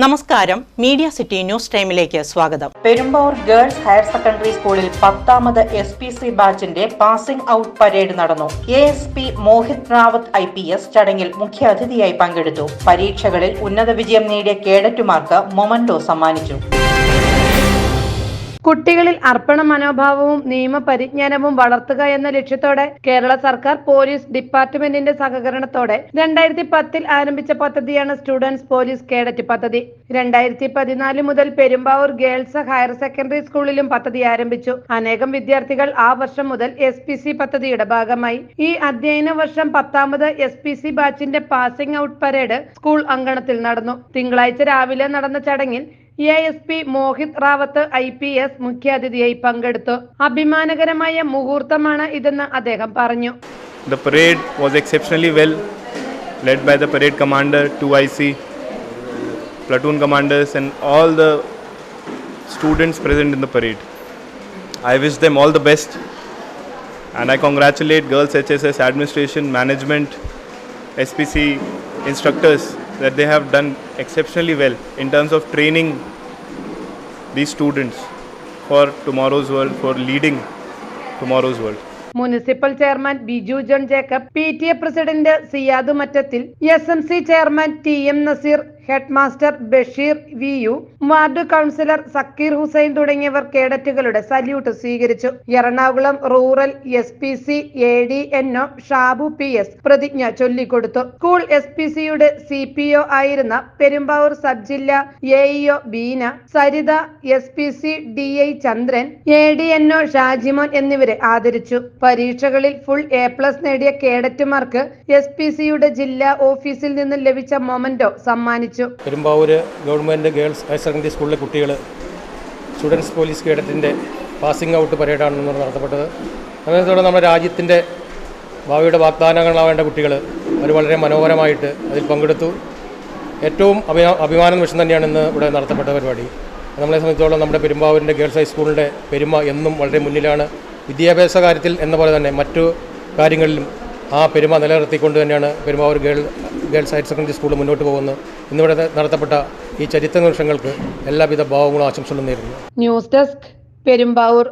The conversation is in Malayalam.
നമസ്കാരം. മീഡിയ സിറ്റി ന്യൂസ് ടൈമിലേക്ക് സ്വാഗതം. പെരുമ്പാവൂർ ഗേൾസ് ഹയർ സെക്കൻഡറി സ്കൂളിൽ പത്താമത് എസ് പി സി ബാച്ചിന്റെ പാസിംഗ് ഔട്ട് പരേഡ് നടന്നു. A S P Mohit Rawat I P S ചടങ്ങിൽ മുഖ്യാതിഥിയായി പങ്കെടുത്തു. പരീക്ഷകളിൽ ഉന്നത വിജയം നേടിയ കേഡറ്റുമാർക്ക് മൊമന്റോ സമ്മാനിച്ചു. കുട്ടികളിൽ അർപ്പണ മനോഭാവവും നിയമപരിജ്ഞാനവും വളർത്തുക എന്ന ലക്ഷ്യത്തോടെ കേരള സർക്കാർ പോലീസ് ഡിപ്പാർട്ട്മെന്റിന്റെ സഹകരണത്തോടെ രണ്ടായിരത്തി പത്തിൽ ആരംഭിച്ച പദ്ധതിയാണ് സ്റ്റുഡൻസ് പോലീസ് കേഡറ്റ് പദ്ധതി. രണ്ടായിരത്തി പതിനാല് മുതൽ പെരുമ്പാവൂർ ഗേൾസ് ഹയർ സെക്കൻഡറി സ്കൂളിലും പദ്ധതി ആരംഭിച്ചു. അനേകം വിദ്യാർത്ഥികൾ ആ വർഷം മുതൽ എസ് പി സി പദ്ധതിയുടെ ഭാഗമായി. ഈ അധ്യയന വർഷം പത്താമത് എസ് പി സി ബാച്ചിന്റെ പാസിംഗ് ഔട്ട് പരേഡ് സ്കൂൾ അങ്കണത്തിൽ നടന്നു. തിങ്കളാഴ്ച രാവിലെ നടന്ന ചടങ്ങിൽ A S P Mohit Rawat I P S മുഖ്യാതിഥിയായി പങ്കെടുത്തു അഭിമാനകരമായ മുഹൂർത്തമാണ് ഇതെന്ന് അദ്ദേഹം പറഞ്ഞു The parade was exceptionally well led by the parade commander, 2IC, platoon commanders, and all the students present in the parade. I wish them all the best and I congratulate Girls HSS administration, management, SPC instructors that they have done exceptionally well in terms of training these students for tomorrow's world, for leading tomorrow's world. Municipal chairman Biju John Jacob P T A president Siyad Mattathil S M C chairman T M Nazeer head master Basheer V U ward councillor Sakir Hussain തുടങ്ങിയവർ കേഡറ്റുകളുടെ സല്യൂട്ട് സ്വീകരിച്ചു. Ernakulam rural S P C A D N O Shabu P S പ്രതിജ്ഞ ചൊല്ലിക്കൊടുത്തു. സ്കൂൾ എസ് പി സിയുടെ സി പി ഒ ആയിരുന്ന പെരുമ്പാവൂർ സബ് ജില്ല A EO Beena Saritha S P C D I Chandran A D N O Shajimon എന്നിവരെ ആദരിച്ചു. പരീക്ഷകളിൽ ഫുൾ എ പ്ലസ് നേടിയ കേഡറ്റുമാർക്ക് എസ് പി സിയുടെ ജില്ലാ ഓഫീസിൽ നിന്ന് ലഭിച്ച മൊമന്റോ സമ്മാനിച്ചു. Perumbavoor government girls higher secondary സ്കൂളിലെ കുട്ടികൾ സ്റ്റുഡൻസ് പോലീസ് കേഡറ്റിന്റെ പാസിംഗ് ഔട്ട് പരേഡാണ് നടത്തപ്പെട്ടത്. അങ്ങനത്തോടെ നമ്മുടെ രാജ്യത്തിന്റെ ഭാവിയുടെ വാഗ്ദാനങ്ങളാവേണ്ട കുട്ടികൾ അവർ വളരെ മനോഹരമായിട്ട് അതിൽ പങ്കെടുത്തു. ഏറ്റവും അഭിമാ അഭിമാന നിമിഷം തന്നെയാണ് ഇന്ന് ഇവിടെ നടത്തപ്പെട്ട പരിപാടി. നമ്മളെ സംബന്ധിച്ചോളം നമ്മുടെ പെരുമ്പാവൂരിന്റെ ഗേൾസ് ഹൈസ്കൂളിന്റെ പെരുമ എന്നും വളരെ മുന്നിലാണ്. വിദ്യാഭ്യാസ കാര്യത്തിൽ എന്ന പോലെ തന്നെ മറ്റു കാര്യങ്ങളിലും ആ പെരുമ നിലനിർത്തിക്കൊണ്ട് തന്നെയാണ് Perumbavoor girl girls higher secondary school മുന്നോട്ട് പോകുന്ന ഇന്നിവിടെ നടത്തപ്പെട്ട ഈ ചരിത്ര നിമിഷങ്ങൾക്ക് എല്ലാവിധ ഭാവങ്ങളും ആശംസകളും നേരുന്നു. News desk Perumbavoor.